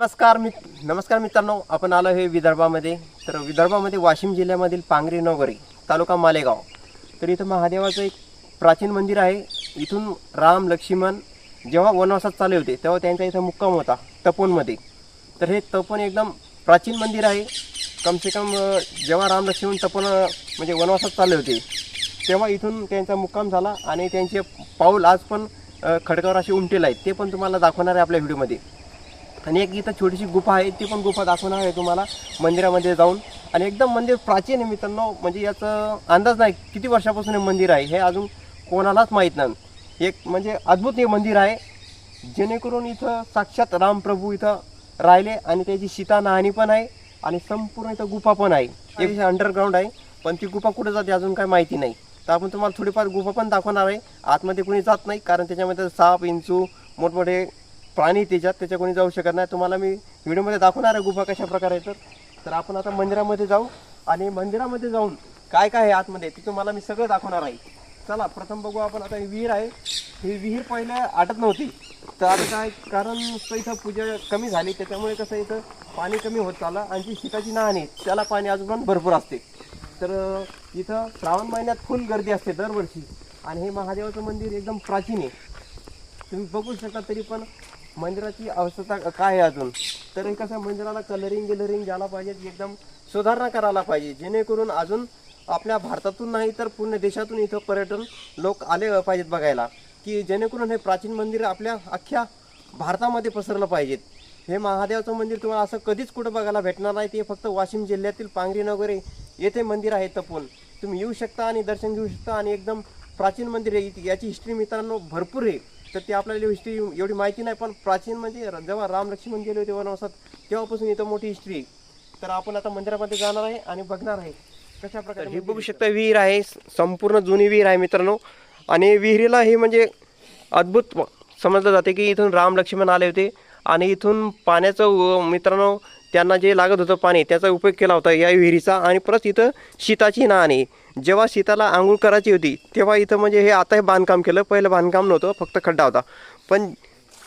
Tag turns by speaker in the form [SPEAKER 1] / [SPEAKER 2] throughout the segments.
[SPEAKER 1] नमस्कार मी नमस्कार मित्रांनो आपण आलो हे विदर्भामध्ये. तर विदर्भामध्ये वाशिम जिल्ह्यामधील पांगरी नगरी तालुका मालेगाव. तर इथं महादेवाचं एक प्राचीन मंदिर आहे. इथून राम लक्ष्मण जेव्हा वनवासात चालले होते तेव्हा त्यांचा इथं मुक्काम होता तपोनमध्ये तर हे तपोन एकदम प्राचीन मंदिर आहे. कमसे कम जेव्हा राम लक्ष्मण तपोन म्हणजे वनवासात चालले होते तेव्हा इथून त्यांचा मुक्काम झाला आणि त्यांचे पाऊल आज पण खडकावर असे उमटेल आहेत. ते पण तुम्हाला दाखवणार आहे आपल्या व्हिडिओमध्ये. आणि एक इथं छोटीशी गुफा आहे ती पण गुफा दाखवणार आहे तुम्हाला. मंदिरामध्ये जाऊन. आणि एकदम मंदिर प्राचीन आहे मित्रांनो. म्हणजे याचं अंदाज नाही किती वर्षापासून हे मंदिर आहे हे अजून कोणालाच माहीत नाही. एक म्हणजे अद्भुत हे मंदिर आहे. जेणेकरून इथं साक्षात रामप्रभू इथं राहिले आणि त्याची सीता नाहाणी पण आहे आणि संपूर्ण इथं गुफा पण आहे. एक अंडरग्राऊंड आहे पण ती गुफा कुठे जाते अजून काय माहिती नाही. तर आपण तुम्हाला थोडीफार गुफा पण दाखवणार आहे. आतमध्ये कोणी जात नाही कारण त्याच्यामध्ये साप इंचू मोठमोठे प्राणी त्याच्यात त्याच्या कोणी जाऊ शकत नाही. तुम्हाला मी व्हिडिओमध्ये दाखवणार आहे गुफा कशा प्रकारे आहे तर. तर आपण आता मंदिरामध्ये जाऊ आणि मंदिरामध्ये जाऊन काय काय आहे आतमध्ये ते तुम्हाला मी सगळं दाखवणार आहे. चला प्रथम बघू आपण आता ही विहीर आहे. ही विहीर पहिले आटत नव्हती. तर आता काय कारण इथं पूजा कमी झाली त्याच्यामुळे कसं इथं पाणी कमी होत चाललं आणि जी शिकाची नाहणी त्याला पाणी अजून भरपूर असते. तर इथं श्रावण महिन्यात फुल गर्दी असते दरवर्षी. आणि हे महादेवाचं मंदिर एकदम प्राचीन आहे. तुम्ही बघू शकता तरी पण मंदिराची अवस्था काय आहे अजून? तर हे कसं मंदिराला कलरिंग गिलरिंग झाला पाहिजे एकदम सुधारणा करायला पाहिजे. जेणेकरून अजून आपल्या भारतातून नाही तर पूर्ण देशातून इथं पर्यटन लोक आले पाहिजेत बघायला. की जेणेकरून हे प्राचीन मंदिर आपल्या अख्ख्या भारतामध्ये पसरलं पाहिजेत हे महादेवाचं मंदिर तुम्हाला असं कधीच कुठं बघायला भेटणार नाही. ते फक्त वाशिम जिल्ह्यातील पांगरी नगरे येथे मंदिर आहे तपून तुम्ही येऊ शकता आणि दर्शन घेऊ शकता आणि एकदम प्राचीन मंदिर आहे. याची हिस्ट्री मित्रांनो भरपूर आहे. तर ते आपल्याला हिस्ट्री एवढी माहिती नाही पण प्राचीन म्हणजे जेव्हा राम लक्ष्मण गेले होते वनवासात तेव्हापासून इथं मोठी हिस्ट्री आहे. तर आपण आता मंदिरामध्ये जाणार आहे आणि बघणार आहे कशा प्रकारे हे बघू शकता विहीर आहे संपूर्ण जुनी विहीर आहे मित्रांनो. आणि विहिरीला हे म्हणजे अद्भुत समजलं जाते की इथून राम लक्ष्मण आले होते. आणि इथून पाण्याचं मित्रांनो त्यांना जे लागत होतं पाणी त्याचा उपयोग केला होता या विहिरीचा. आणि परत इथं सीताची नाणी. जेव्हा सीताला आंघोळ करायची होती तेव्हा इथं म्हणजे हे आता हे बांधकाम केलं. पहिलं बांधकाम नव्हतं फक्त खड्डा होता. पण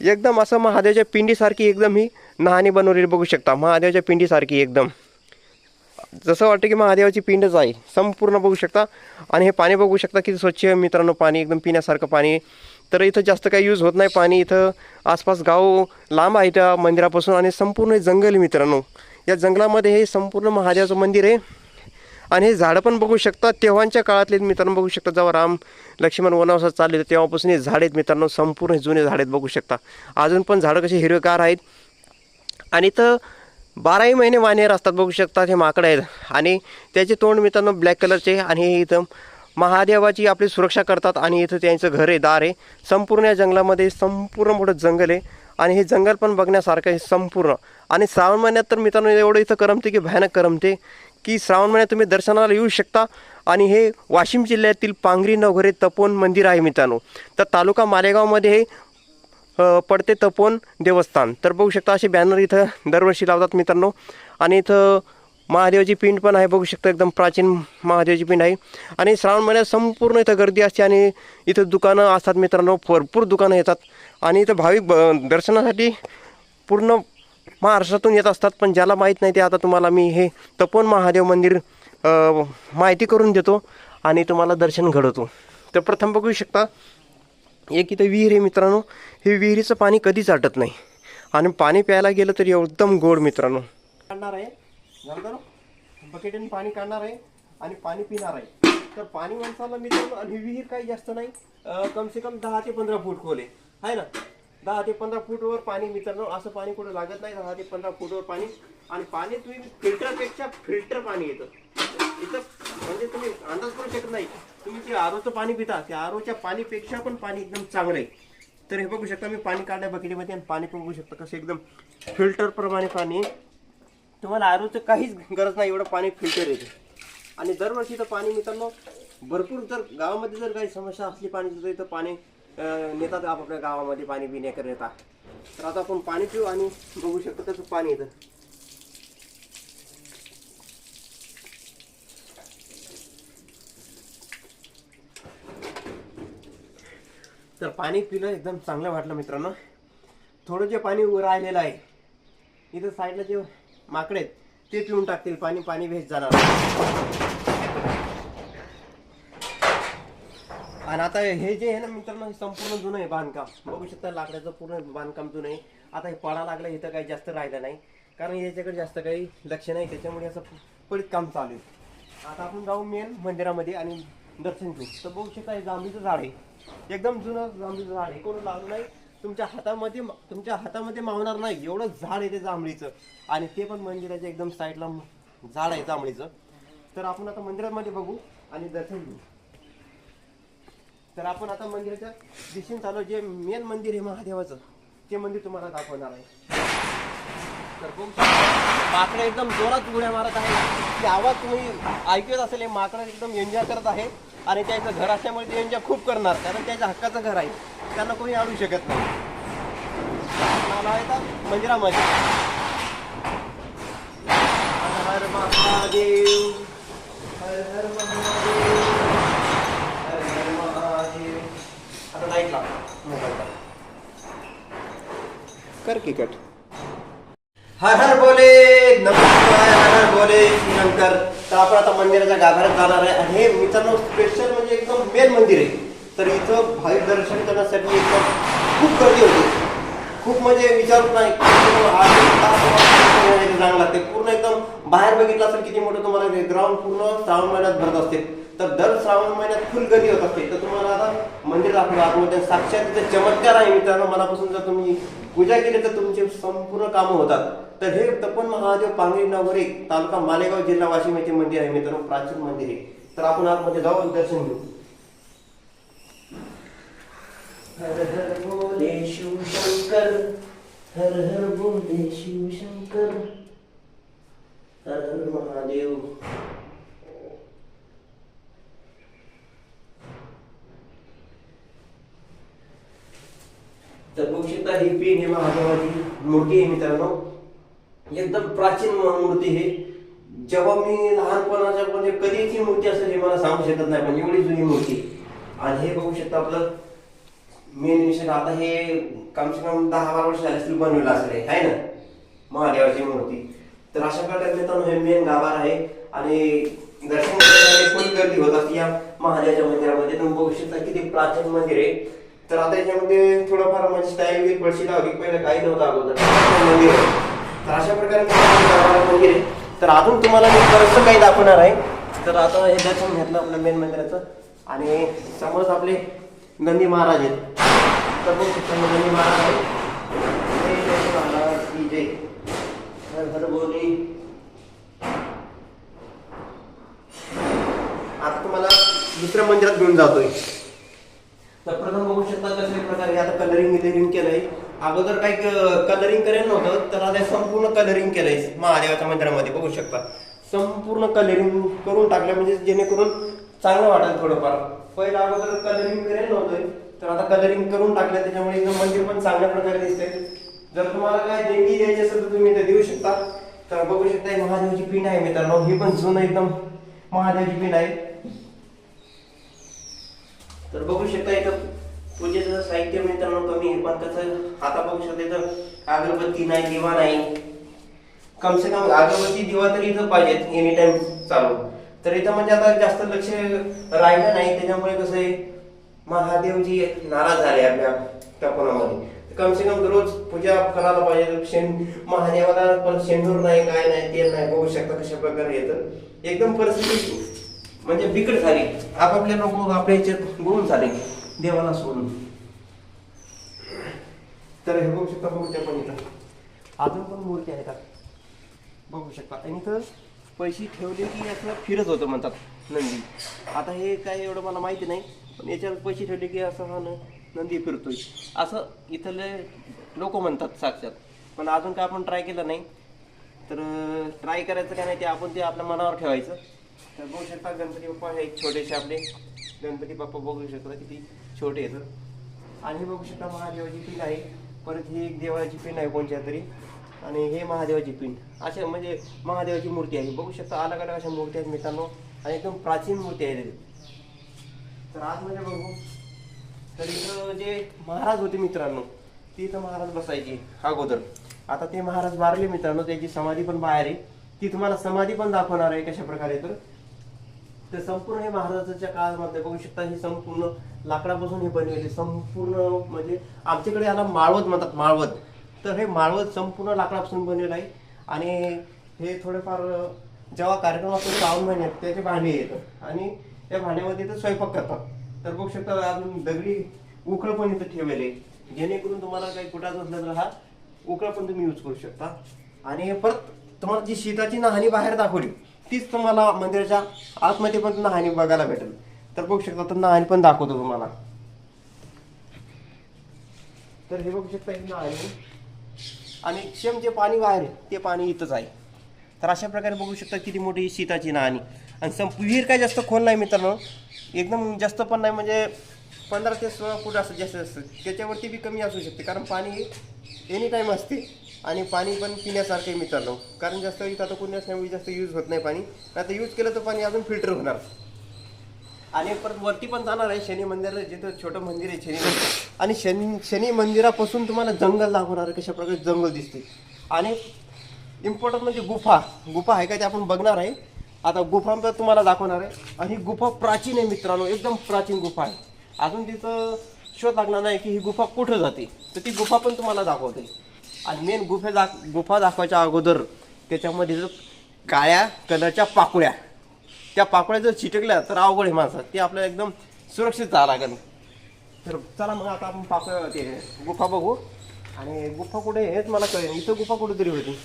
[SPEAKER 1] एकदम असं महादेवाच्या पिंडीसारखी एकदम ही नहाणी बनवलेली बघू शकता. महादेवाच्या पिंडीसारखी एकदम. जसं वाटतं की महादेवाची पिंडच आहे संपूर्ण बघू शकता. आणि हे पाणी बघू शकता की स्वच्छ मित्रांनो पाणी एकदम पिण्यासारखं पाणी तर इथं जास्त काही यूज होत नाही पाणी. इथं आसपास गाव लांब आहे त्या मंदिरापासून आणि संपूर्ण जंगल आहे मित्रांनो. या जंगलामध्ये हे संपूर्ण महादेवाचं मंदिर आहे. आणि हे झाडं पण बघू शकता. तेव्हाच्या काळातले मित्रांनो बघू शकता. जेव्हा राम लक्ष्मण वनवासात चालले होते तेव्हापासून हे झाड आहेत मित्रांनो. संपूर्ण जुने झाड आहेत बघू शकता. अजून पण झाडं कसे हिरवेगार आहेत. आणि इथं बाराही महिने वानेर असतात बघू शकता हे माकडं आहेत. आणि त्याचे तोंड मित्रांनो ब्लॅक कलरचे आणि हे इथं महादेवाची आपली सुरक्षा करतात. आणि इथं त्यांचं घर आहे दार आहे. संपूर्ण या जंगलामध्ये संपूर्ण मोठं जंगल आहे. आणि हे जंगल पण बघण्यासारखं आहे संपूर्ण. आणि श्रावण महिन्यात तर मित्रांनो एवढं इथं करमते की भयानक करमते. की श्रावण महिन्यात तुम्ही दर्शनाला येऊ शकता. आणि हे वाशिम जिल्ह्यातील पांगरी नवघरे तपोन मंदिर आहे मित्रांनो. तर तालुका मालेगावमध्ये हे पडते तपोन देवस्थान. तर बघू शकता असे बॅनर इथं दरवर्षी लावतात मित्रांनो. आणि इथं महादेवाची पिंड पण आहे. बघू शकता एकदम प्राचीन महादेवाची पिंड आहे. आणि श्रावण महिन्यात संपूर्ण इथं गर्दी असते आणि इथं दुकानं असतात मित्रांनो. भरपूर दुकानं येतात. आणि इथं भाविक ब- दर्शनासाठी पूर्ण महाराष्ट्रातून येत असतात पण ज्याला माहीत नाही ते आता तुम्हाला मी हे तपोन महादेव मंदिर माहिती करून देतो आणि तुम्हाला दर्शन घडवतो. तर प्रथम बघू शकता एक इथं विहीर आहे मित्रांनो. हे विहिरीचं पाणी कधीच आटत नाही. आणि पाणी प्यायला गेलं तर एकदम गोड मित्रांनो. काढणार आहे. झालं बकेटने पाणी काढणार आहे आणि पाणी पिणार आहे. तर पाणी माणसाला मित्रांनो आणि विहीर काही जास्त नाही. कमसे कम दहा ते पंधरा फूट खोल आहे ना? दहा ते पंधरा फूटवर पाणी मित्रांनो असं पाणी कुठं लागत नाही दहा ते पंधरा फूटवर पाणी. आणि पाणी तुम्ही फिल्टरपेक्षा फिल्टर पाणी येतं. इथं म्हणजे तुम्ही अंदाज करू शकत नाही. तुम्ही जे आरोचं पाणी पिता त्या आरोच्या पाणीपेक्षा पण पाणी एकदम चांगलं आहे. तर हे बघू शकता मी पाणी काढल्या बकेटीमध्ये आणि पाणी पण बघू शकता कसं एकदम फिल्टरप्रमाणे पाणी तुम्हाला आरोचं काहीच गरज नाही एवढं पाणी फिल्टर येते. आणि दरवर्षी तर पाणी मित्रांनो भरपूर जर गावामध्ये जर काही समस्या असली पाणी तर इथं पाणी नेतात आपापल्या गावामध्ये पाणी पिण्याकरिता. तर आता आपण पाणी पिऊ आणि बघू शकतो कसं पाणी येतं तर पाणी पिलं एकदम चांगलं वाटलं मित्रांनो. थोडं जे पाणी उ- राहिलेलं आहे इथं साईडला जे माकडे आहेत ते पिऊन टाकतील. पाणी पाणी भेट जाणार. आणि आता हे जे आहे ना मित्रांनो हे संपूर्ण जुनं आहे बांधकाम. बघू शकता लाकडाचं पूर्ण बांधकाम जुनं आहे. आता हे पडा लागलं इथं काही जास्त राहिलं नाही. कारण याच्याकडे जास्त काही लक्ष नाही त्याच्यामुळे असं पडीत काम चालू आहे. आता आपण जाऊ मेन मंदिरामध्ये आणि दर्शन घेऊ. तर बघू शकता हे जांभळीचं झाड आहे. एकदम जुनं जांभळीचं झाड आहे. कोण लागलं नाही? तुमच्या हातामध्ये तुमच्या हातामध्ये मावणार नाही. एवढं झाड आहे ते जांभळीचं. आणि ते पण मंदिराच्या एकदम साईडला झाड आहे जांभळीचं. तर आपण आता मंदिरामध्ये बघू आणि दर्शन घेऊ. तर आपण आता मंदिराच्या दिशेने चालू जे मेन मंदिर आहे महादेवाचं ते मंदिर तुम्हाला दाखवणार आहे. तर बघू माकडं एकदम जोरात उड्या मारत आहे ते आवाज तुम्ही ऐकत असेल हे माकडं एकदम एन्जॉय करत आहे आणि त्याचं घर असल्यामुळे ते एन्जॉय खूप करणार कारण त्याच्या हक्काचं घर आहे. त्यांना कोणी आणू शकत नाही. मला आहे का मंदिरामध्ये. हर हर महादेव हर हर महादेव हर हर महादेव मोबाईलला. कर की कट. हर हर बोले नमस्कार हर हर बोले श्रीशंकर. तर आपण आता मंदिराच्या गाभाऱ्यात जाणार आहे. आणि हे मित्रांनो स्पेशल म्हणजे एकदम मेन मंदिर आहे. तर इथं भाविक दर्शन करण्यासाठी एकदम खूप गर्दी होती. खूप म्हणजे विचारत नाही. जावं लागते पूर्ण एकदम बाहेर बघितलं असेल किती मोठं तुम्हाला ग्राउंड पूर्ण श्रावण महिन्यात भरत असते. तर दर श्रावण महिन्यात फुल गर्दी होत असते. तर तुम्हाला आता मंदिर दाखवलं आतमध्ये साक्षात तिथे चमत्कार आहे मित्रांनो. मनापासून जर तुम्ही पूजा केली तर तुमचे संपूर्ण कामं होतात. तर हे तपन महादेव पांगरी नगरी तालुका मालेगाव जिल्हा वाशिम येथे मंदिर आहे मित्रांनो. प्राचीन मंदिर आहे तर आपण आतमध्ये जाऊ दर्शन घेऊ. हर हर बोले शिव शंकर हर हर बोले शिव शंकर हर हर महादेव. तर बघू शकता ही पेन हे महादेवाची मूर्ती आहे मित्रांनो. एकदम प्राचीन मूर्ती आहे जेव्हा मी लहानपणाच्या म्हणजे कधीची मूर्ती असेल हे मला सांगू शकत नाही पण एवढी जुनी मूर्ती. आणि हे बघू शकता आपलं मेन विषय आता हे कम से कम दहा बारा वर्ष झाले असतील बनवलं असेल आहे ना? महादेवाची मूर्ती. तर अशा प्रकारे मित्रांनो हे मेन गाभार आहे. आणि दर्शन करण्यासाठी गर्दी होत असते या महादेवाच्या मंदिरामध्ये. तुम्ही बघू शकता किती प्राचीन मंदिर आहे. तर आता याच्यामध्ये थोडंफार म्हणजे स्टाईल वगैरे पडशी लावली पहिलं काही नव्हतं अगोदर. मंदिर आहे. म्हणजे तर अशा प्रकारे मंदिर आहे तर अजून तुम्हाला मी बरंचसं काही दाखवणार आहे. तर आता हे दर्शन घेतलं आपलं मेन मंदिराचं. आणि समोरच आपले नंदी महाराज आहेत. तर बघू शकता नंदी महाराज आहे की जय हर आता तुम्हाला दुसऱ्या मंदिरात घेऊन जातोय. तर प्रथम बघू शकता कशा प्रकारे आता कलरिंग विलरिंग केलंय. अगोदर काही कलरिंग करेल नव्हतं तर आता संपूर्ण कलरिंग केलंय महादेवाच्या मंदिरामध्ये बघू शकता. संपूर्ण कलरिंग करून टाकलं म्हणजे जेणेकरून चांगलं वाटेल थोडंफार. पहिलं अगोदर कलरिंग करेल नव्हतं तर आता कलरिंग करून टाकलं त्याच्यामुळे एकदम मंदिर पण चांगल्या प्रकारे दिसतंय. जर तुम्हाला काय देणगी द्यायची असेल तर तुम्ही ते देऊ शकता. तर बघू शकता ही महादेवाची पिंड आहे मित्रांनो ही पण जुनं एकदम महादेवाची पिंड आहे. तर बघू शकता इथं पूजेचं साहित्य मित्रांनो कमी आहे पण त्याचं आता बघू शकता इथं अगरबत्ती नाही दिवा नाही. कम से कम अगरबत्ती दिवा तरी इथं पाहिजेत एनी टाइम चालू. तर इथं म्हणजे आता जास्त लक्ष राहिलं नाही त्याच्यामुळे कसं आहे महादेवजी नाराज झाले आपल्या तपनामध्ये कम से कम रोज पूजा करायला पाहिजे शेण महादेवाला पण शेंदूर नाही काय नाही तेल नाही बघू शकता कशा प्रकारे येतं. एकदम परिस्थिती म्हणजे बिकट झाली. आपापल्या लोक आपल्या याच्यात गुण झाले. देवाला सोडून. तर हे बघू शकता मूर्त्या पण इथं. अजून पण मूर्ती आहेत बघू शकता. आणि इथं पैसे ठेवले की असं फिरत होतं म्हणतात नंदी. आता हे काय एवढं मला माहिती नाही पण याच्यावर पैसे ठेवले की असं हा नंदी फिरतोय. असं इथले लोक म्हणतात साक्षात. पण अजून काय आपण ट्राय केलं नाही. तर ट्राय करायचं काय नाही ते आपण ते आपल्या मनावर ठेवायचं. तर बघू शकता गणपती बाप्पा हे छोटेसे आपले गणपती बाप्पा बघू शकता किती छोटे आहेत. आणि बघू शकता महादेवाची पिंड आहे. परत ही एक देवाची पिंड आहे कोणत्या तरी आणि हे महादेवाची पिंड. अशा म्हणजे महादेवाची मूर्ती आहे. बघू शकता अलग अलग अशा मूर्ती आहेत मित्रांनो. आणि एकदम प्राचीन मूर्ती आहे तर आतमध्ये म्हणजे बघू. तर इथं जे महाराज होते मित्रांनो ते इथं महाराज बसायचे अगोदर. आता ते महाराज मारले मित्रांनो त्याची समाधी पण बाहेर आहे. ती तुम्हाला समाधी पण दाखवणार आहे कशा प्रकारे तर. तर संपूर्ण हे महाराजाच्या काळामध्ये बघू शकता ही संपूर्ण लाकडापासून हे बनलेले संपूर्ण म्हणजे आमच्याकडे याला माळवत म्हणतात माळवत. तर हे माळवत संपूर्ण लाकडापासून बनलेलं आहे. आणि हे थोडेफार जेव्हा कार्यक्रम असतो श्रावण महिन्यात त्याचे भांडे येतं आणि त्या भांड्यामध्ये ते स्वयंपाक करतात. तर बघू शकता अजून दगडी उकळं पण इथं ठेवलेले जेणेकरून तुम्हाला काही कुठं असलं तर हा उकळा पण तुम्ही यूज करू शकता. आणि परत तुम्हाला जी शीताची नहाणी बाहेर दाखवली तीच तुम्हाला मंदिराच्या आतमध्ये पण नहाणी बघायला भेटेल. तर बघू शकता तर नहाणी पण दाखवतो तुम्हाला. तर हे बघू शकता ही नहाणी. आणि शेम जे पाणी बाहेर आहे ते पाणी इथंच आहे. तर अशा प्रकारे बघू शकता किती मोठी शीताची नहाणी. आणि संप विहीर काय जास्त खोल नाही मित्रांनो. एकदम जास्त पण नाही म्हणजे पंधरा ते सोळा फूट असं जास्त असतं. त्याच्यावरती बी कमी असू शकते कारण पाणी एनी टाईम असते. आणि पाणी पण पिण्यासारखं आहे मित्रांनो. कारण जास्त इथं आता कोणी असल्यामुळे जास्त यूज होत नाही पाणी. नाही यूज केलं तर पाणी अजून फिल्टर होणार. आणि परत वरती पण जाणार आहे शनी मंदिर. जिथं छोटं मंदिर आहे शनी मंदिर. आणि शनी शनी मंदिरापासून तुम्हाला जंगल दाखवणार आहे कशा प्रकारे जंगल दिसते. आणि इम्पॉर्टंट म्हणजे गुफा. गुफा आहे का ते आपण बघणार आहे. आता गुफा तर तुम्हाला दाखवणार आहे. आणि ही गुफा प्राचीन आहे मित्रांनो. एकदम प्राचीन गुफा आहे. अजून तिचं शोध लागणार नाही की ही गुफा कुठं जाते. तर ती गुफा पण तुम्हाला दाखवते. आणि मेन गुफे दाख गुफा दाखवायच्या अगोदर त्याच्यामध्ये जर काळ्या कलरच्या पाकुळ्या त्या पाकुळ्या जर चिटकल्या तर अवघड आहे माणसं. ते आपल्याला एकदम सुरक्षित जावं लागेल. तर चला मग आता आपण पाकुळ्या ते गुफा बघू. आणि गुफा कुठे हेच मला कळेल इथं गुफा कुठेतरी होती.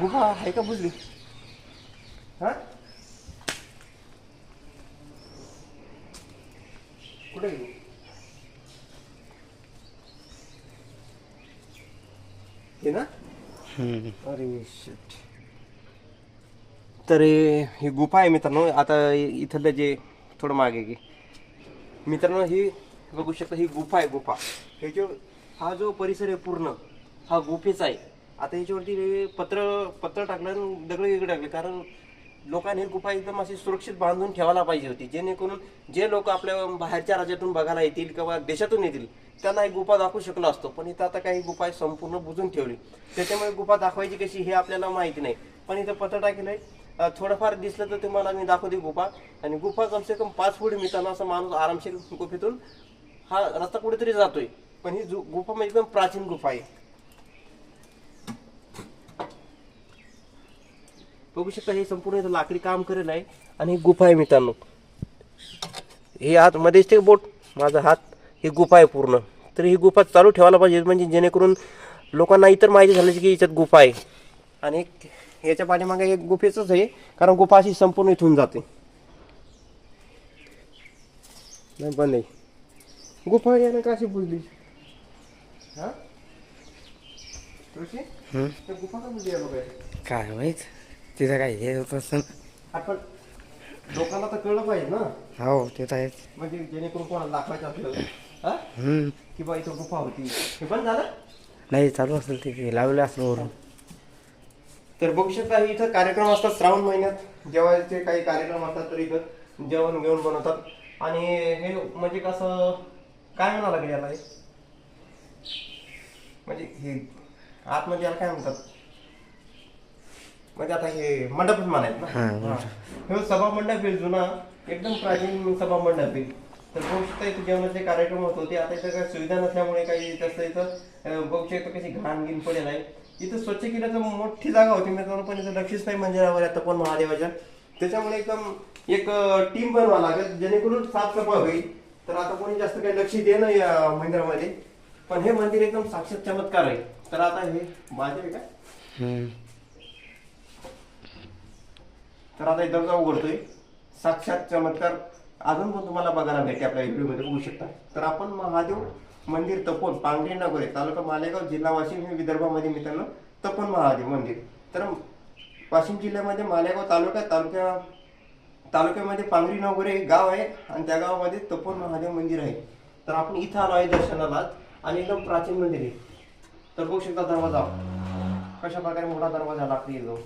[SPEAKER 1] गुफा आहे का बुजली? हां? कुठे हे ना? अरे तर हे- ही गुफा आहे मित्रांनो. आता इथलं जे थोडं मागे की मित्रांनो ही बघू शकता ही गुफा आहे गुफा. ह्याच्या हा जो परिसर आहे पूर्ण हा गुफेचा आहे. आता ह्याच्यावरती हे पत्र पत्र टाकलं आणि दगड वेगळे टाकले. कारण लोकांनी ही गुफा एकदम अशी सुरक्षित बांधून ठेवायला पाहिजे होती. जेणेकरून जे लोक आपल्या बाहेरच्या राज्यातून बघायला येतील किंवा देशातून येतील त्यांना ही गुफा दाखवू शकलो असतो. पण इथं आता काही गुफा संपूर्ण बुजून ठेवली. त्याच्यामुळे गुफा दाखवायची कशी हे आपल्याला माहिती नाही. पण इथं पत्र टाकलंय थोडंफार दिसलं तर तुम्हाला मी दाखवते गुफा. आणि गुफा कमसे कम पाच फूट मिळताना असं माणूस आरामशीर गुफेतून हा रस्ता कुठेतरी जातोय. पण ही जु- गुफा म्हणजे एकदम प्राचीन गुफा आहे. बघू शकता हे संपूर्ण इथं लाकडी काम करेल आहे. आणि ही गुफा आहे मित्रांनो. हे आत मध्ये ते बोट माझा हात ही गुफा आहे पूर्ण. तर ही गुफा चालू ठेवायला पाहिजे म्हणजे जेणेकरून लोकांना इतर माहिती झाली की याच्यात गुफा आहे. आणि याच्या पाठीमागे एक गुफेच आहे कारण गुफा अशी संपूर्ण इथून जाते. नाही पण नाही गुफा यानं का अशी बुजली हा? गुफा का बुजली
[SPEAKER 2] काय माहीत? तिथं काय हे होत असं
[SPEAKER 1] आपण लोकांना तर कळलं पाहिजे ना.
[SPEAKER 2] हो ते तर आहेच.
[SPEAKER 1] म्हणजे जेणेकरून कोणाला दाखवायचं आपल्याला हा?
[SPEAKER 2] हम्म.
[SPEAKER 1] की बा इथं गुफा होती. हे पण झालं?
[SPEAKER 2] नाही चालू असेल ते लावलं असेल वरून.
[SPEAKER 1] तर बघू शकता हे इथं कार्यक्रम असतात श्रावण महिन्यात. जेवायचे काही कार्यक्रम असतात तर इथं जेवण घेऊन बनवतात. आणि हे म्हणजे कसं काय म्हणावं लागेल याला हे? म्हणजे हे आतमध्ये याला काय म्हणतात? म्हणजे आता हे मंडपच म्हणायचं ना? हा, सभा मंडप आहे जुना एकदम प्राचीन सभा मंडप आहे. तर बघू शकता इथे जेवणाचे कार्यक्रम होत होते. आता इथं काही सुविधा नसल्यामुळे काही जास्त इथं अं, बघू शकता कशी घाण गिन पडेल आहे. इथं स्वच्छ केल्याचं मोठी जागा होती. मित्रांनो पण इथं लक्षच नाही मंदिरावर आता पण महादेवाच्या. त्याच्यामुळे एकदम एक टीम बनवा लागेल. जेणेकरून साफसफाई होईल. तर आता कोणी जास्त काही लक्ष दे ना या मंदिरामध्ये. पण हे मंदिर एकदम साक्षात चमत्कार आहे. तर आता हे माझे आहे का?
[SPEAKER 2] हम्म.
[SPEAKER 1] तर आता इथं जाऊ उघडतोय. साक्षात चमत्कार. अजून पण तुम्हाला बघायला भेटते आपल्या व्हिडिओमध्ये बघू शकता. तर आपण महादेव मंदिर तपोन पांगरी नगरे तालुका मालेगाव जिल्हा वाशिम हे विदर्भामध्ये मित्रांनो तपोन महादेव मंदिर. तर वाशिम जिल्ह्यामध्ये मालेगाव तालुका तालुक्या तालुक्यामध्ये पांगरी नगरे एक गाव आहे आणि त्या गावामध्ये तपोन महादेव मंदिर आहे. तर आपण इथं आलो आहे दर्शनाला आणि एकदम प्राचीन मंदिर आहे. तर बघू शकता दरवाजा. कशा प्रकारे मोठा दरवाजा लागते एकदम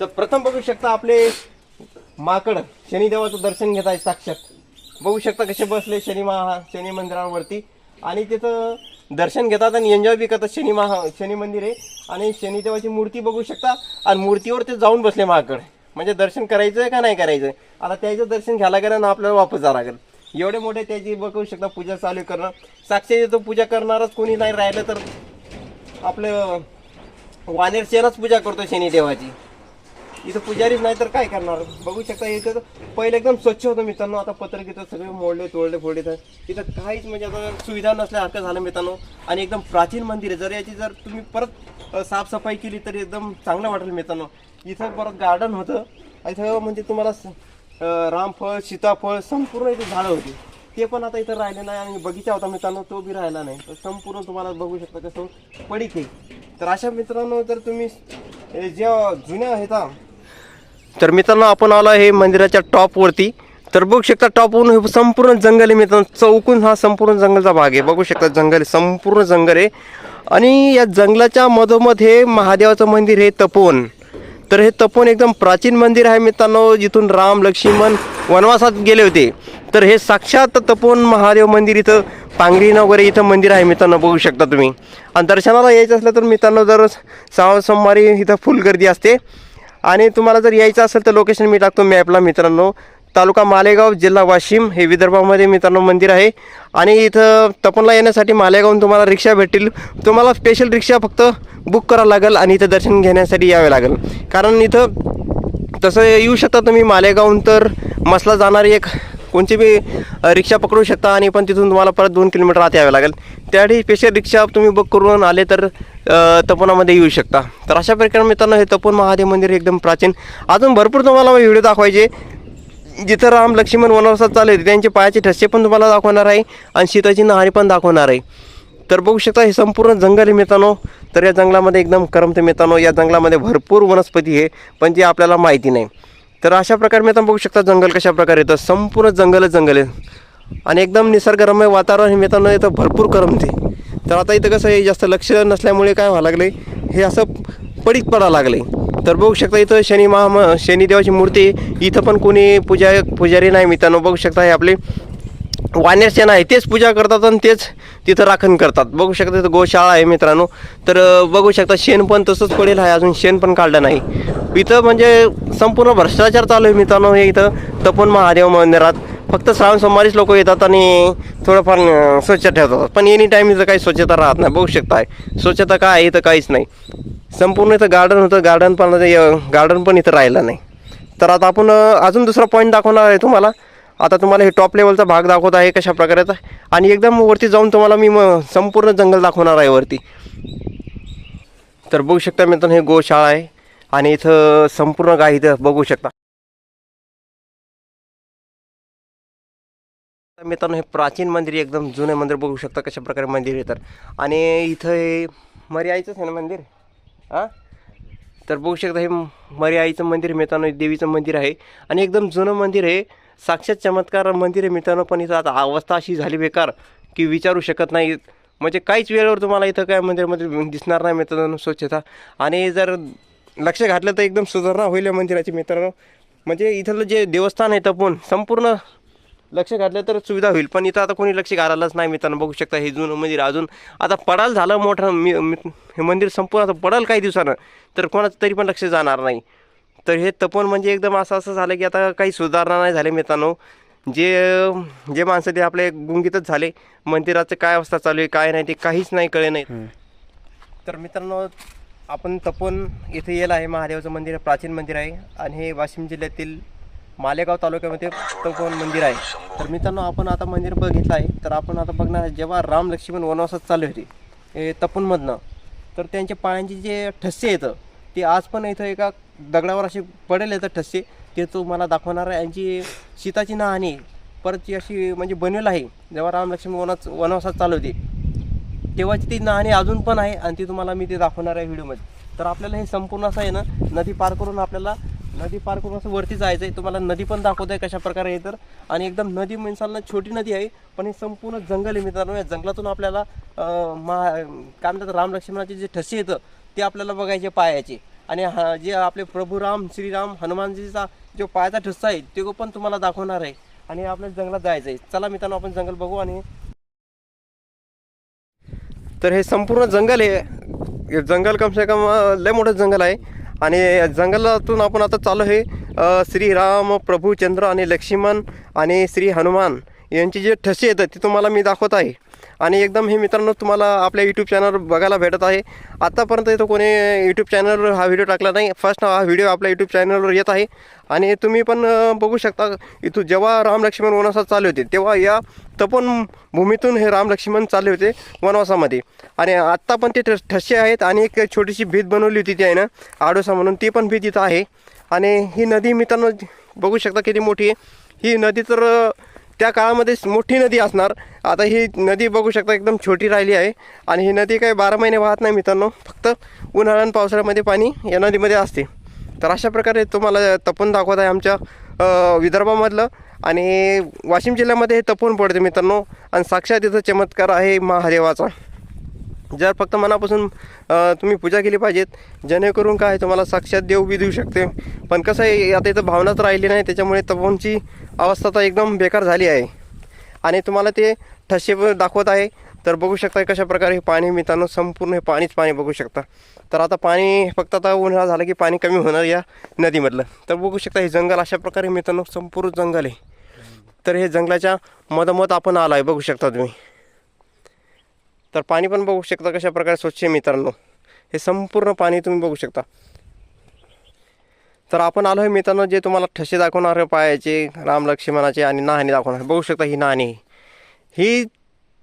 [SPEAKER 1] तर प्रथम बघू शकता आपले माकड शनिदेवाचं दर्शन घेत आहे साक्षात. बघू शकता कसे बसले शनी महा शनी मंदिरावरती. आणि तिथं दर्शन घेतात आणि एन्जॉय बी करतात शनी महा शनी मंदिर आहे आणि शनिदेवाची मूर्ती बघू शकता. आणि मूर्तीवर ते जाऊन बसले माकड. म्हणजे दर्शन करायचं आहे का नाही करायचं आता त्याचं दर्शन घ्यायला गेलं ना आपल्याला वापस जावं लागेल. एवढे मोठे त्याची बघू शकता पूजा चालू करणं. साक्षी तो पूजा करणारच कोणी नाही राहिलं तर आपलं वानेर पूजा करतो शनिदेवाची. इथं पुजारीच नाही तर काय करणार? बघू शकता इथं तर पहिलं एकदम स्वच्छ होतं मित्रांनो. आता पत्र सगळे मोडले तोडले फोडले तर. इथं काहीच म्हणजे आता सुविधा नसल्यासारखं झालं मित्रांनो. आणि एकदम प्राचीन मंदिर आहे. जर याची जर तुम्ही परत साफसफाई केली तर एकदम चांगलं वाटेल मित्रांनो. इथं परत गार्डन होतं. इथं म्हणजे तुम्हाला रामफळ सीताफळ संपूर्ण इथे झाडं होती. ते पण आता इथं राहिले नाही आणि बगीचा होता मित्रांनो तो बी राहिला नाही. तर संपूर्ण तुम्हाला बघू शकता कसं पडीक आहे. तर अशा मित्रांनो जर तुम्ही ज्या जुन्या आहेत तर मित्रांनो आपण आलो आहे मंदिराच्या टॉपवरती तर बघू शकता टॉपवरून हे संपूर्ण जंगल आहे मित्रांनो. चौकून हा संपूर्ण जंगलचा भाग आहे. बघू शकता जंगल संपूर्ण जंगल आहे. आणि या जंगलाच्या मधोमध हे महादेवाचं मंदिर हे तपोवन. तर हे तपोवन एकदम प्राचीन मंदिर आहे मित्रांनो जिथून राम लक्ष्मण वनवासात गेले होते. तर हे साक्षात तपोवन महादेव मंदिर इथं पांगरीनं वगैरे इथं मंदिर आहे मित्रांनो बघू शकता तुम्ही. आणि दर्शनाला यायचं असलं तर मित्रांनो दर सहा सोमवारी इथं फुल गर्दी असते. आणि तुम्हाला जर यायचं असेल तर लोकेशन मी टाकतो मॅपला मित्रांनो. तालुका मालेगाव जिल्हा वाशिम. हे विदर्भामध्ये मित्रांनो मंदिर आहे. आणि इथं तपनला येण्यासाठी मालेगावहून तुम्हाला रिक्षा भेटतील. तुम्हाला स्पेशल रिक्षा फक्त बुक करावं लागेल आणि इथं दर्शन घेण्यासाठी यावे लागेल. कारण इथं तसं येऊ शकता तुम्ही मालेगावहून तर मसला जाणारी एक कोणची बी रिक्षा पकडू शकता आणि पण तिथून तुम्हाला परत दोन किलोमीटर आत यावे लागेल. त्यासाठी स्पेशल रिक्षा तुम्ही बुक करून आले तर तपोनामध्ये येऊ शकता. तर अशा प्रकारे मित्रांनो हे तपोन महादेव मंदिर एकदम प्राचीन. अजून भरपूर तुम्हाला व्हिडिओ दाखवायचे. जिथं राम लक्ष्मण वनवासात चालले होते त्यांचे पायाचे ठसे पण तुम्हाला दाखवणार आहे आणि सीताची नहारी पण दाखवणार आहे. तर बघू शकता हे संपूर्ण जंगल आहे मित्रांनो. तर या जंगलामध्ये एकदम करमते मित्रांनो. या जंगलामध्ये भरपूर वनस्पती आहे पण जी आपल्याला माहिती नाही. तर अशा प्रकारे मित्रांनो बघू शकता जंगल कशा प्रकारे येतं. संपूर्ण जंगलच जंगल आहे. आणि एकदम निसर्गरम्य वातावरण हे मित्रांनो इथं भरपूर करमते. तर आता इथं कसं आहे जास्त लक्ष नसल्यामुळे काय व्हायला लागलं हे असं पडीत पडायला लागले तर बघू शकता इथं शनी महा शनिदेवाची मूर्ती इथं पण कोणी पूजा पुजारी नाही मित्रांनो. बघू शकता हे आपले वानेर सेना आहे तेच पूजा करतात आणि तेच तिथं राखण करतात. बघू शकता तिथं गोशाळा आहे मित्रांनो. तर बघू शकता शेण पण तसंच पडेल आहे अजून शेण पण काढलं नाही. इथं म्हणजे संपूर्ण भ्रष्टाचार चालू आहे मित्रांनो हे इथं. तपोन महादेव मंदिरात. फक्त श्रावण सोमवारीच लोक येतात आणि थोडंफार स्वच्छ ठेवतात. पण एनी टाईम इथं काही स्वच्छता राहत नाही. बघू शकता स्वच्छता काय आहे इथं काहीच नाही. संपूर्ण इथं गार्डन होतं. गार्डन पण गार्डन पण इथं राहिलं नाही. तर आता आपण अजून दुसरा पॉईंट दाखवणार आहे तुम्हाला. आता तुम्हाला हे टॉप लेवलचा भाग दाखवत आहे कशा प्रकारेचा. आणि एकदम वरती जाऊन तुम्हाला मी म संपूर्ण जंगल दाखवणार आहे वरती. तर बघू शकता मित्रांनो हे गोशाळा आहे. आणि इथं संपूर्ण गाय इथं बघू शकता. तर मित्रांनो हे प्राचीन मंदिर आहे, एकदम जुने मंदिर बघू शकता कशा प्रकारे मंदिर आहे तर. आणि इथं हे मर्याईचंच आहे ना मंदिर? हां? तर बघू शकता हे मरी आईचं मंदिर मित्रांनो हे देवीचं मंदिर आहे. आणि एकदम जुनं मंदिर आहे. साक्षात चमत्कार मंदिर आहे मित्रांनो पण इथं आता अवस्था अशी झाली बेकार की विचारू शकत नाही म्हणजे काहीच वेळेवर तुम्हाला इथं काय मंदिरामध्ये दिसणार नाही मित्रांनो स्वच्छता. आणि जर लक्ष घातलं तर एकदम सुधारणा होईल या मंदिराची मित्रांनो. म्हणजे इथलं जे देवस्थान आहे तपून संपूर्ण लक्ष घातलं तर सुविधा होईल. पण इथं आता कोणी लक्ष घालायलाच नाही मित्रांनो बघू शकता हे जुनं मंदिर अजून. आता पडाल झालं मोठं मी मी- हे मंदिर संपूर्ण आता पडाल काही दिवसानं तर कोणाचं तरी पण लक्ष जाणार नाही. तर हे तपन म्हणजे एकदम असं असं झालं की आता काही सुधारणा नाही झाले मित्रांनो. जे जे माणसं ते आपले गुंगीतच झाले. मंदिराचं काय अवस्था चालू आहे काय नाही ते काहीच नाही कळे नाही तर मित्रांनो आपण तपोन इथे येईल आहे महादेवाचं मंदिर प्राचीन मंदिर आहे. आणि हे वाशिम जिल्ह्यातील मालेगाव तालुक्यामध्ये तपोन मंदिर आहे. तर मित्रांनो आपण आता मंदिर बघितलं आहे. तर आपण आता बघणार आहे जेव्हा राम लक्ष्मण वनवासात चालले होते हे तपोनमधनं तर त्यांच्या पायांचे जे ठस्से येतं ते आज पण इथं एका दगडावर असे पडेल तर ठस्से ते तो मला दाखवणार आहे. यांची सीताची नहाणी परत ती अशी म्हणजे बनवेल आहे. जेव्हा राम लक्ष्मी वनाच वनवासात चालू होते तेव्हाची ती नाणी अजून पण आहे आणि ती तुम्हाला मी ते दाखवणार आहे व्हिडिओमध्ये. तर आपल्याला हे संपूर्ण असं आहे ना नदी पार करून आपल्याला नदी पार करून असं वरती जायचं आहे. तुम्हाला नदी पण दाखवत आहे कशा प्रकारे आहे तर. आणि एकदम नदी मिन्साला छोटी नदी आहे पण हे संपूर्ण जंगल आहे मित्रांनो. या जंगलातून आपल्याला मा काय म्हणतात राम लक्ष्मणाचे जे ठसे येतं ते आपल्याला बघायचे पायाचे आणि हा जे आपले प्रभू राम श्रीराम हनुमानजीचा जो पायाचा ठस्सा आहे तो पण तुम्हाला दाखवणार आहे. आणि आपल्या जंगलात जायचं आहे चला मित्रांनो आपण जंगल बघू आणि तर हे संपूर्ण जंगल आहे. जंगल कम से कम लय मोठं जंगल आहे. आणि जंगलातून आपण आता चालू आहे श्रीराम प्रभू चंद्र आणि लक्ष्मण आणि श्री हनुमान यांचे जे ठसे येतात ते तुम्हाला मी दाखवत आहे. आणि एकदम हे मित्रांनो तुम्हाला आपल्या यूट्यूब चॅनलवर बघायला भेटत आहे. आत्तापर्यंत इथं कोणी यूट्यूब चॅनलवर हा व्हिडिओ टाकला नाही. फर्स्ट हा व्हिडिओ आपल्या यूट्यूब चॅनलवर येत आहे. आणि तुम्ही पण बघू शकता इथून जेव्हा राम लक्ष्मण वनवासात चालले होते तेव्हा या तपन भूमीतून हे राम लक्ष्मण चालले होते वनवासामध्ये. आणि आत्ता पण ते ठसे आहेत आणि एक छोटीशी भीत बनवली होती ती आहे ना आडोसा म्हणून. ती पण भीत इथं आहे. आणि ही नदी मित्रांनो बघू शकता किती मोठी आहे. ही नदी तर त्या काळामध्ये मोठी नदी असणार. आता ही नदी बघू शकता एकदम छोटी राहिली आहे. आणि ही नदी काही बारा महिने वाहत नाही मित्रांनो. फक्त उन्हाळा आणि पावसाळ्यामध्ये पाणी या नदीमध्ये असते. तर अशा प्रकारे तुम्हाला तपन दाखवत आहे आमच्या विदर्भामधलं. आणि वाशिम जिल्ह्यामध्ये हे तपन पडते मित्रांनो. आणि साक्षात इथं चमत्कार आहे महादेवाचा. जर फक्त मनापासून तुम्ही पूजा केली पाहिजेत जेणेकरून काय तुम्हाला साक्षात देव बी देऊ शकते. पण कसं आहे आता इथं भावनाच राहिली नाही त्याच्यामुळे तपोनची अवस्था तर एकदम बेकार झाली आहे. आणि तुम्हाला ते ठसे पण दाखवत आहे. तर बघू शकता कशा प्रकारे हे पाणी मित्रांनो संपूर्ण हे पाणीच पाणी बघू शकता. तर आता पाणी फक्त आता उन्हाळा झाला की पाणी कमी होणार या नदीमधलं. तर बघू शकता हे जंगल अशा प्रकारे मित्रांनो संपूर्ण जंगल आहे. तर हे जंगलाच्या मधोमध आपण आलो आहे बघू शकता तुम्ही. तर पाणी पण बघू शकता कशा प्रकारे स्वच्छ आहे मित्रांनो. हे संपूर्ण पाणी तुम्ही बघू शकता. तर आपण आलो आहे मित्रांनो जे तुम्हाला ठसे दाखवणार पायाचे राम लक्ष्मणाचे आणि नाहाणी दाखवणार बघू शकता ही नाणी ही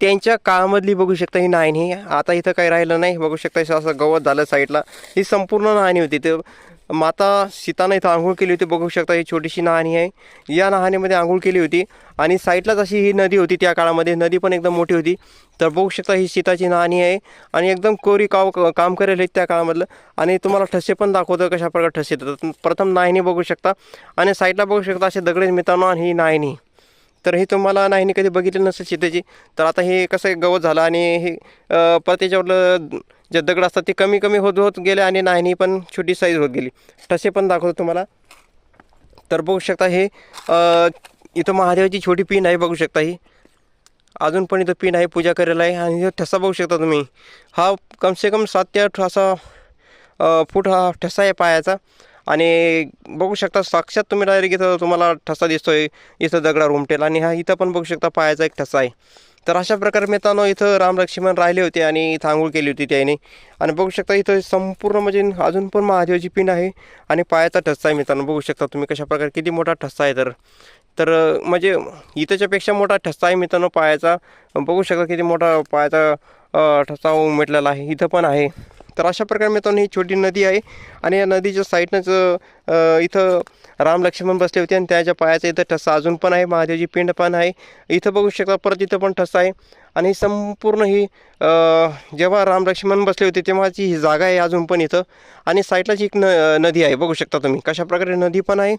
[SPEAKER 1] त्यांच्या काळामधली बघू शकता ही नाणी आता इथं काही राहिलं नाही. बघू शकता असं गवत झालं साईडला. ही संपूर्ण नाणी होती. तर माता सीतानं इथं आंघोळ केली होती. बघू शकता ही छोटीशी नहाणी आहे. या नहाणीमध्ये आंघोळ केली होती आणि साईडलाच अशी ही नदी होती त्या काळामध्ये. नदी पण एकदम मोठी होती. तर बघू शकता ही सीताची नहाणी आहे आणि एकदम कोरी काव काम करेल आहेत त्या काळामधलं. आणि तुम्हाला ठसे पण दाखवतं कशा प्रकारे ठसे येतात. प्रथम नाहिणी बघू शकता आणि साईडला बघू शकता असे दगडे मित्रांनो आणि ही नाहिणी. तर हे तुम्हाला नाहिणी कधी बघितलं नसेल सीतेची तर आता हे कसं आहे गवत झालं आणि हे परत त्याच्यावरलं जे दगड असतात ते कमी कमी होत होत गेले आणि नाही पण छोटी साईज होत गेली. ठसे पण दाखवतो तुम्हाला. तर बघू शकता हे इथं महादेवाची छोटी पिन आहे बघू शकता ही. अजून पण इथं पिन आहे पूजा करायला आहे आणि ठसा बघू शकता तुम्ही. हा कमसे कम सात ते आठ असा फूट हा ठसा आहे पायाचा. आणि बघू शकता साक्षात तुम्ही डायरेक्ट इथं तुम्हाला ठसा दिसतोय इथं दगडा रुमटेल आणि हा इथं पण बघू शकता पायाचा एक ठसा आहे. तर अशा प्रकारे मित्रांनो इथं राम लक्ष्मण राहिले होते आणि इथं आंघोळ केली होती त्याने. आणि बघू शकता इथं संपूर्ण म्हणजे अजून पण महादेवाची पिंड आहे आणि पायाचा ठस्सा आहे मित्रांनो. बघू शकता तुम्ही कशा प्रकारे किती मोठा ठस्सा आहे तर. तर म्हणजे इथंच्यापेक्षा मोठा ठस्सा आहे मित्रांनो पायाचा. बघू शकता किती मोठा पायाचा ठस्सा उमटलेला आहे. इथं पण आहे. तर अशा प्रकारे मित्रांनो ही छोटी नदी आहे आणि या नदीच्या साईडनंच इथं राम लक्ष्मण बसले होते आणि त्याच्या पायाचा इथं ठस्सा अजून पण आहे महादेवची पिंड पण आहे. इथं बघू शकता परत इथं पण ठस्सा आहे आणि संपूर्ण ही जेव्हा राम लक्ष्मण बसले होते तेव्हाची ही जागा आहे अजून पण इथं आणि साईडलाच एक न नदी आहे बघू शकता तुम्ही. कशा प्रकारे नदी पण आहे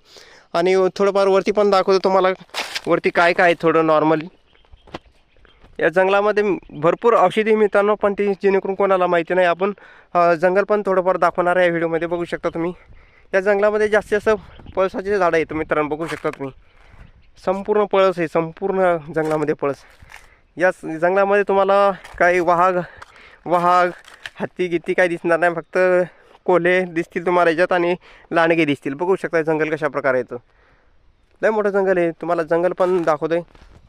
[SPEAKER 1] आणि थोडंफार वरती पण दाखवतो तुम्हाला वरती काय काय आहे थोडं नॉर्मली या जंगलामध्ये भरपूर औषधी मिळताना पण ती जेणेकरून कोणाला माहिती नाही. आपण जंगल पण थोडंफार दाखवणार आहे या व्हिडिओमध्ये. बघू शकता तुम्ही. या जंगलामध्ये जास्तीत जास्त पळसाचे झाडं आहेत मित्रांनो. बघू शकता तुम्ही. संपूर्ण पळस आहे. संपूर्ण जंगलामध्ये पळस. या जंगलामध्ये तुम्हाला काही वाघ वाघ हत्ती गित्ती काही दिसणार नाही. फक्त कोल्हे दिसतील तुम्हाला याच्यात आणि लांडगे दिसतील. बघू शकता जंगल कशा प्रकारे येतं. लय मोठं जंगल आहे. तुम्हाला जंगल पण दाखवतोय.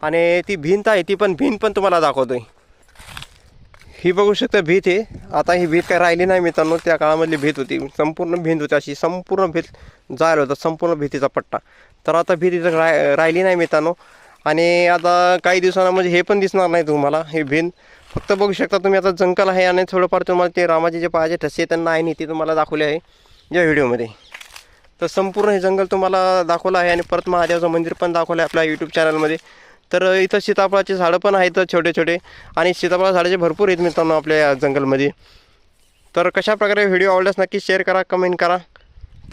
[SPEAKER 1] आणि ती भिंत आहे ती पण भिंत पण तुम्हाला दाखवतोय. ही बघू शकता भीत आहे. आता ही भीत काय राहिली नाही मित्रांनो. त्या काळामधली भीत होती. संपूर्ण भिंत होती अशी. संपूर्ण भीत जायला होता. संपूर्ण भीतीचा पट्टा. तर आता भीत इथं राय राहिली नाही मित्रांनो. आणि आता काही दिवसांना म्हणजे हे पण दिसणार नाही तुम्हाला हे भिंत. फक्त बघू शकता तुम्ही आता जंगल आहे आणि थोडंफार तुम्हाला ते रामाचे जे पायाचे ठसे त्यांना आहे नाही ते तुम्हाला दाखवले आहे या व्हिडिओमध्ये. तर संपूर्ण हे जंगल तुम्हाला दाखवलं आहे आणि परत महादेवाचं मंदिर पण दाखवलं आहे आपल्या यूट्यूब चॅनलमध्ये तर इथं सीताफळाचे झाडं पण आहेत छोटे छोटे आणि सीताफळा झाडाचे भरपूर आहेत मित्रांनो आपल्या या जंगलमध्ये. तर कशा प्रकारे व्हिडिओ आवडल्यास नक्की शेअर करा कमेंट करा.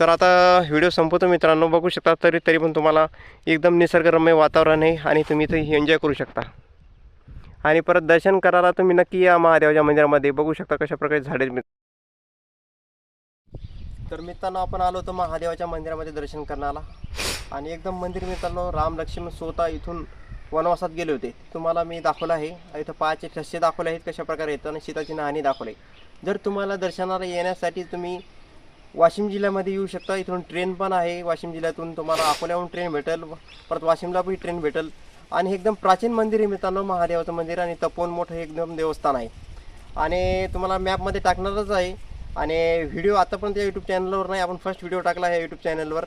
[SPEAKER 1] तर आता व्हिडिओ संपवतो मित्रांनो. बघू शकता तरी तरी पण तुम्हाला एकदम निसर्गरम्य वातावरण आहे आणि तुम्ही इथं एन्जॉय करू शकता. आणि परत दर्शन करायला तुम्ही नक्की या महादेवाच्या मंदिरामध्ये. बघू शकता कशा प्रकारे झाडे तर मित्रांनो आपण आलो होतो महादेवाच्या मंदिरामध्ये दर्शन करण्याला. आणि एकदम मंदिर मित्रांनो राम लक्ष्मण स्वतः इथून वनवासात गेले होते. तुम्हाला मी दाखवलं आहे. इथं पायाचे ठसे दाखवले आहेत कशा प्रकारे येतं आणि सीताची नाहानी दाखवली जर तुम्हाला दर्शनाला येण्यासाठी तुम्ही वाशिम जिल्ह्यामध्ये येऊ शकता. इथून ट्रेन पण आहे. वाशिम जिल्ह्यातून तुम्हाला अकोल्याहून ट्रेन भेटेल. परत वाशिमला पण ट्रेन भेटेल. आणि हे एकदम प्राचीन मंदिर आहे मित्रांनो महादेवाचं मंदिर. आणि तपोन मोठं हे एकदम देवस्थान आहे. आणि तुम्हाला मॅपमध्ये टाकणारच आहे. आणि व्हिडिओ आतापर्यंत या यूट्यूब चॅनलवर नाही आपण फर्स्ट व्हिडिओ टाकला आहे यूट्यूब चॅनलवर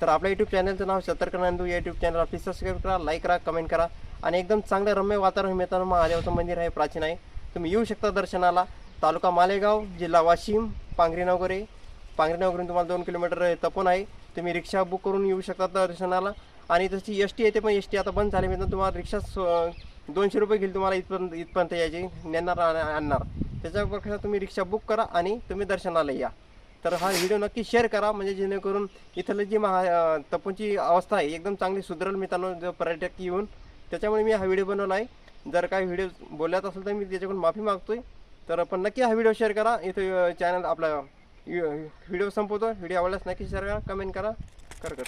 [SPEAKER 1] तर आपल्या यूट्यूब चॅनलचं नाव सतर्क नांदू. या यूट्यूब चॅनलला प्लीज सबस्क्राईब करा लाईक करा कमेंट करा. आणि एकदम चांगलं रम्य वातावरण मित्रांनो महादेवाचं मंदिर आहे प्राचीन आहे. तुम्ही येऊ शकता दर्शनाला. तालुका मालेगाव जिल्हा वाशिम पांगरी नगरे तुम्हाला दोन किलोमीटर तपोन आहे. तुम्ही रिक्षा बुक करून येऊ शकता दर्शनाला. आणि तशी एस टी येते पण एस टी आता बंद झाली मित्रांनो तुम्हाला रिक्षा दोनशे रुपये घेईल तुम्हाला इथपर्यंत इथपर्यंत यायची. नेणार आणणार. आणणार त्याच्यापेक्षा तुम्ही रिक्षा बुक करा आणि तुम्ही दर्शनाला या. तर हा व्हिडिओ नक्की शेअर करा म्हणजे जेणेकरून इथलं जी महा तपूंची अवस्था आहे एकदम चांगली सुधरेल मित्रांनो जो पर्यटक येऊन. त्याच्यामुळे मी हा व्हिडिओ बनवला आहे. जर काही व्हिडिओ बोलत असेल तर मी त्याच्याकडून माफी मागतोय. तर पण नक्की हा व्हिडिओ शेअर करा. इथं चॅनल आपला व्हिडिओ संपवतो व्हिडिओ आवडल्यास नक्की शेअर करा कमेंट करा कर.